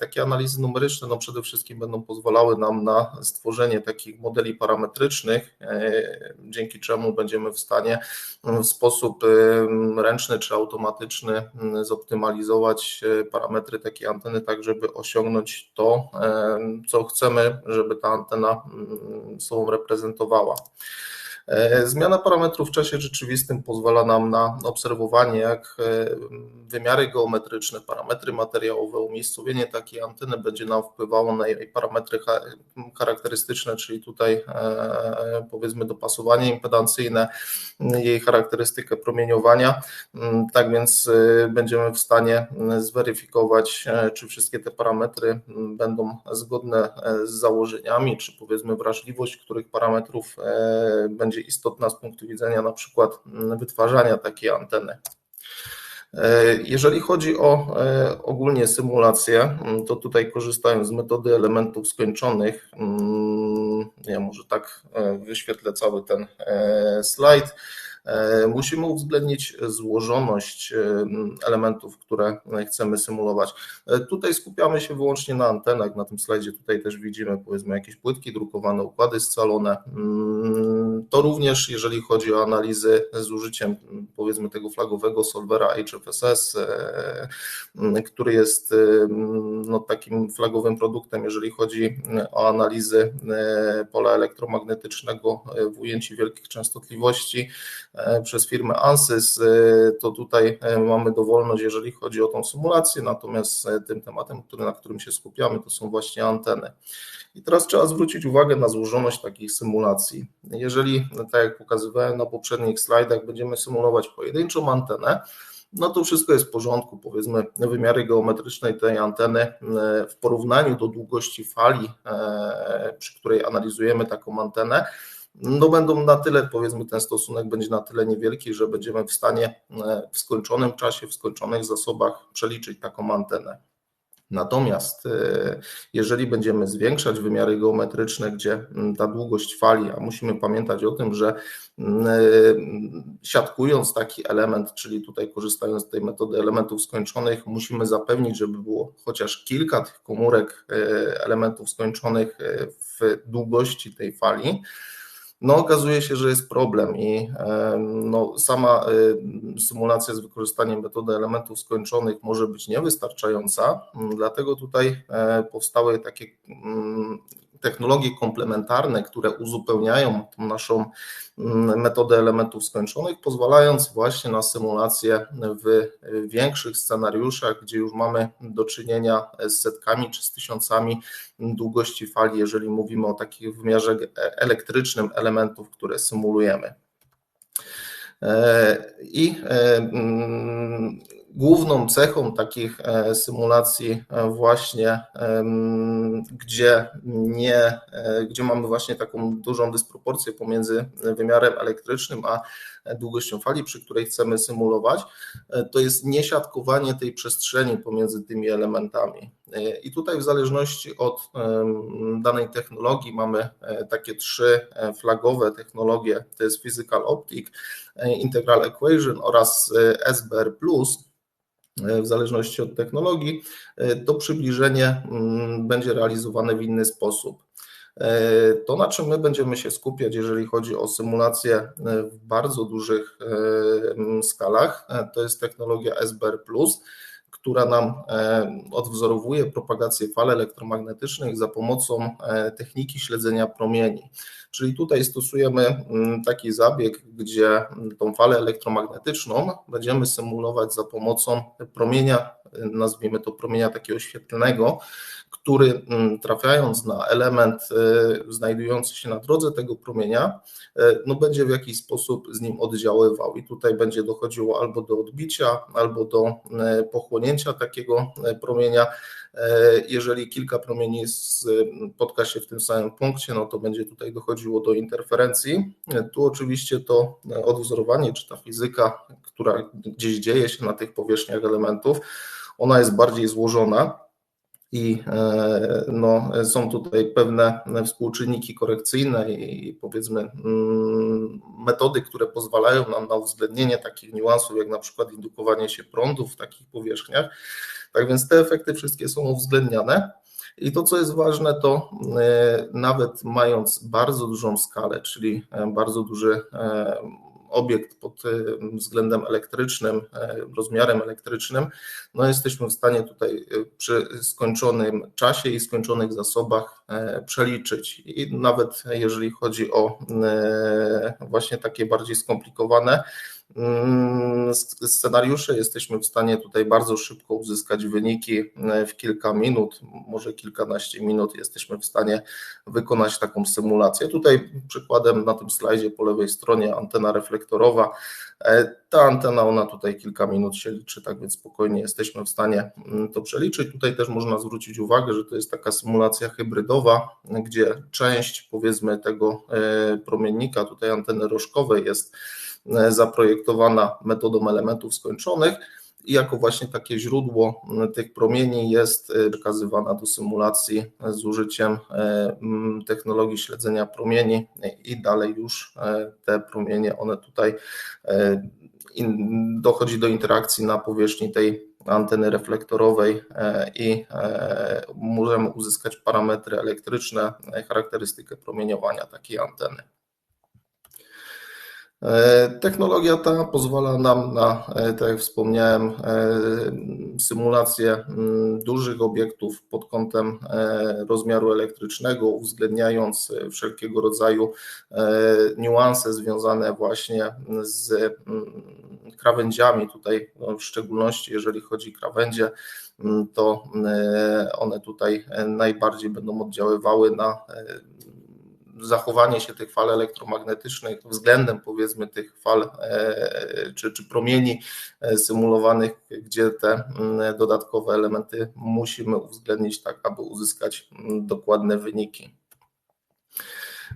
Takie analizy numeryczne no przede wszystkim będą pozwalały nam na stworzenie takich modeli parametrycznych, dzięki czemu będziemy w stanie w sposób ręczny czy automatyczny zoptymalizować parametry takiej anteny, tak żeby osiągnąć to, co chcemy, żeby ta antena sobą reprezentowała. E, zmiana parametrów w czasie rzeczywistym pozwala nam na obserwowanie, jak e, wymiary geometryczne, parametry materiałowe, umiejscowienie takiej anteny będzie nam wpływało na jej parametry charakterystyczne, czyli tutaj e, powiedzmy dopasowanie impedancyjne, jej charakterystykę promieniowania. Mm, tak więc będziemy w stanie zweryfikować, czy wszystkie te parametry będą zgodne z założeniami, czy powiedzmy wrażliwość których parametrów będzie będzie istotna z punktu widzenia na przykład mm, wytwarzania takiej anteny. E, jeżeli chodzi o e, ogólnie symulację, mm, to tutaj korzystając z metody elementów skończonych, mm, ja może tak e, wyświetlę cały ten slajd. E, musimy uwzględnić złożoność e, elementów, które chcemy symulować. E, tutaj skupiamy się wyłącznie na antenach. Na tym slajdzie tutaj też widzimy powiedzmy jakieś płytki drukowane, układy scalone. Mm, to również jeżeli chodzi o analizy z użyciem powiedzmy tego flagowego solwera HFSS, który jest no, takim flagowym produktem, jeżeli chodzi o analizy pola elektromagnetycznego w ujęciu wielkich częstotliwości. Przez firmę Ansys, to tutaj mamy dowolność, jeżeli chodzi o tą symulację, natomiast tym tematem, który, na którym się skupiamy, to są właśnie anteny. I teraz trzeba zwrócić uwagę na złożoność takich symulacji. Jeżeli, tak jak pokazywałem na poprzednich slajdach, będziemy symulować pojedynczą antenę, no to wszystko jest w porządku. Powiedzmy, wymiary geometrycznej tej anteny w porównaniu do długości fali, przy której analizujemy taką antenę, no będą na tyle, powiedzmy, ten stosunek będzie na tyle niewielki, że będziemy w stanie e, w skończonym czasie, w skończonych zasobach przeliczyć taką antenę. Natomiast e, jeżeli będziemy zwiększać wymiary geometryczne, gdzie ta długość fali, a musimy pamiętać o tym, że e, siatkując taki element, czyli tutaj korzystając z tej metody elementów skończonych, musimy zapewnić, żeby było chociaż kilka tych komórek elementów skończonych w długości tej fali no okazuje się, że jest problem i no, sama y, symulacja z wykorzystaniem metody elementów skończonych może być niewystarczająca, dlatego tutaj e, powstały takie mm, technologie komplementarne, które uzupełniają tą naszą mm, metodę elementów skończonych, pozwalając właśnie na symulację w większych scenariuszach, gdzie już mamy do czynienia z setkami czy z tysiącami długości fali, jeżeli mówimy o takich wymiarze elektrycznym elementów, które symulujemy. E, I e, mm, Główną cechą takich e, symulacji e, właśnie, gdzie, nie, e, gdzie mamy właśnie taką dużą dysproporcję pomiędzy wymiarem elektrycznym a długością fali, przy której chcemy symulować, to jest niesiatkowanie tej przestrzeni pomiędzy tymi elementami. I tutaj w zależności od danej technologii mamy takie trzy flagowe technologie, to jest Physical Optic, Integral Equation oraz SBR+, w zależności od technologii, e, to przybliżenie mm, będzie realizowane w inny sposób. E, to, na czym my będziemy się skupiać, jeżeli chodzi o symulację w bardzo dużych skalach, to jest technologia SBR, która nam odwzorowuje propagację fal elektromagnetycznych za pomocą techniki śledzenia promieni. Czyli tutaj stosujemy mm, taki zabieg, gdzie tą falę elektromagnetyczną będziemy symulować za pomocą promienia, nazwijmy to promienia takiego świetlnego, który mm, trafiając na element y, znajdujący się na drodze tego promienia, y, no będzie w jakiś sposób z nim oddziaływał i tutaj będzie dochodziło albo do odbicia, albo do y, pochłonięcia takiego promienia. Jeżeli kilka promieni spotka się w tym samym punkcie, no to będzie tutaj dochodziło do interferencji. Tu oczywiście to odwzorowanie, czy ta fizyka, która gdzieś dzieje się na tych powierzchniach elementów, ona jest bardziej złożona i e, no, są tutaj pewne współczynniki korekcyjne i powiedzmy mm, metody, które pozwalają nam na uwzględnienie takich niuansów, jak na przykład indukowanie się prądu w takich powierzchniach. Tak więc te efekty wszystkie są uwzględniane. I to, co jest ważne, to nawet mając bardzo dużą skalę, czyli bardzo duży obiekt pod względem elektrycznym, rozmiarem elektrycznym, no jesteśmy w stanie tutaj przy skończonym czasie i skończonych zasobach przeliczyć. I nawet jeżeli chodzi o właśnie takie bardziej skomplikowane scenariusze jesteśmy w stanie tutaj bardzo szybko uzyskać wyniki e, w kilka minut, może kilkanaście minut jesteśmy w stanie wykonać taką symulację. Tutaj przykładem na tym slajdzie po lewej stronie antena reflektorowa. E, ta antena, ona tutaj kilka minut się liczy, tak więc spokojnie jesteśmy w stanie mm, to przeliczyć. Tutaj też można zwrócić uwagę, że to jest taka symulacja hybrydowa, gdzie część powiedzmy tego e, promiennika, tutaj anteny rożkowej jest zaprojektowana metodą elementów skończonych i jako właśnie takie źródło tych promieni jest e, przekazywana do symulacji z użyciem e, technologii śledzenia promieni i dalej już te promienie, one tutaj dochodzi do interakcji na powierzchni tej anteny reflektorowej i możemy uzyskać parametry elektryczne, charakterystykę promieniowania takiej anteny. E, technologia ta pozwala nam na, e, tak jak wspomniałem, e, symulację mm, dużych obiektów pod kątem rozmiaru elektrycznego, uwzględniając wszelkiego rodzaju niuanse związane właśnie z mm, krawędziami. Tutaj no, w szczególności, jeżeli chodzi o krawędzie, mm, to one tutaj najbardziej będą oddziaływały na zachowanie się tych fal elektromagnetycznych względem powiedzmy tych fal e, czy, czy promieni e, symulowanych, gdzie te dodatkowe elementy musimy uwzględnić tak, aby uzyskać dokładne wyniki.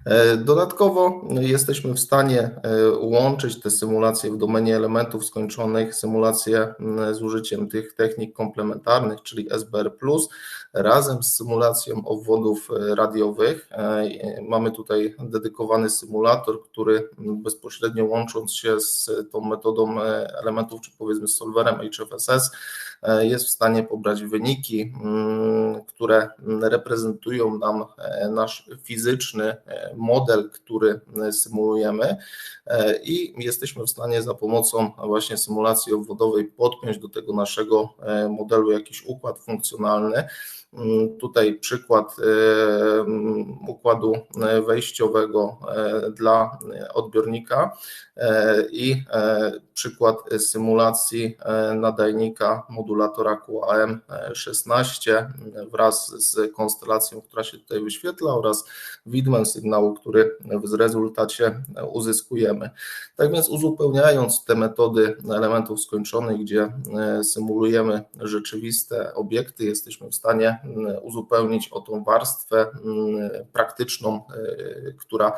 E, dodatkowo jesteśmy w stanie e, łączyć te symulacje w domenie elementów skończonych, symulacje z użyciem tych technik komplementarnych, czyli SBR, razem z symulacją obwodów e, radiowych. Mamy tutaj dedykowany symulator, który bezpośrednio łącząc się z tą metodą elementów, czy powiedzmy z solwerem HFSS, jest w stanie pobrać wyniki, które reprezentują nam nasz fizyczny model, który symulujemy i jesteśmy w stanie za pomocą właśnie symulacji obwodowej podpiąć do tego naszego modelu jakiś układ funkcjonalny, tutaj przykład y, mm, układu wejściowego e, dla odbiornika e, i e, przykład symulacji nadajnika modulatora QAM16 wraz z konstelacją, która się tutaj wyświetla oraz widmem sygnału, który w rezultacie uzyskujemy. Tak więc uzupełniając te metody elementów skończonych, gdzie symulujemy rzeczywiste obiekty, jesteśmy w stanie uzupełnić o tą warstwę mm, praktyczną, e, która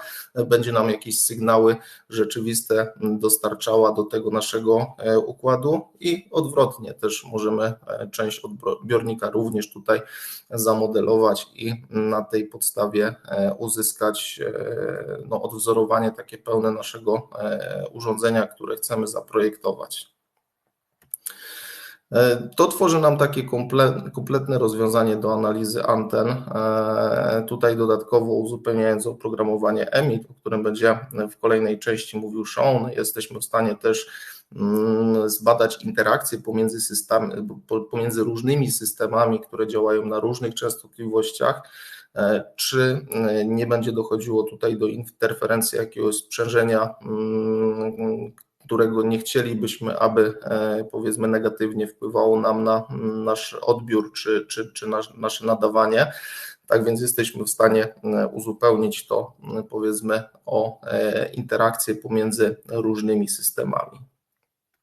będzie nam jakieś sygnały rzeczywiste dostarczała do tego naszego e, układu i odwrotnie też możemy e, część odbiornika również tutaj zamodelować i na tej podstawie uzyskać no, odwzorowanie takie pełne naszego urządzenia, które chcemy zaprojektować. E, to tworzy nam takie kompletne rozwiązanie do analizy anten. E, tutaj dodatkowo uzupełniając oprogramowanie EMIT, o którym będzie w kolejnej części mówił Sean, jesteśmy w stanie też mm, zbadać interakcje pomiędzy, system, pomiędzy różnymi systemami, które działają na różnych częstotliwościach e, czy nie będzie dochodziło tutaj do interferencji jakiegoś sprzężenia, mm, którego nie chcielibyśmy, aby e, powiedzmy negatywnie wpływało nam na nasz odbiór czy, czy, czy nasze nadawanie. Tak więc jesteśmy w stanie e, uzupełnić to powiedzmy o e, interakcje pomiędzy różnymi systemami.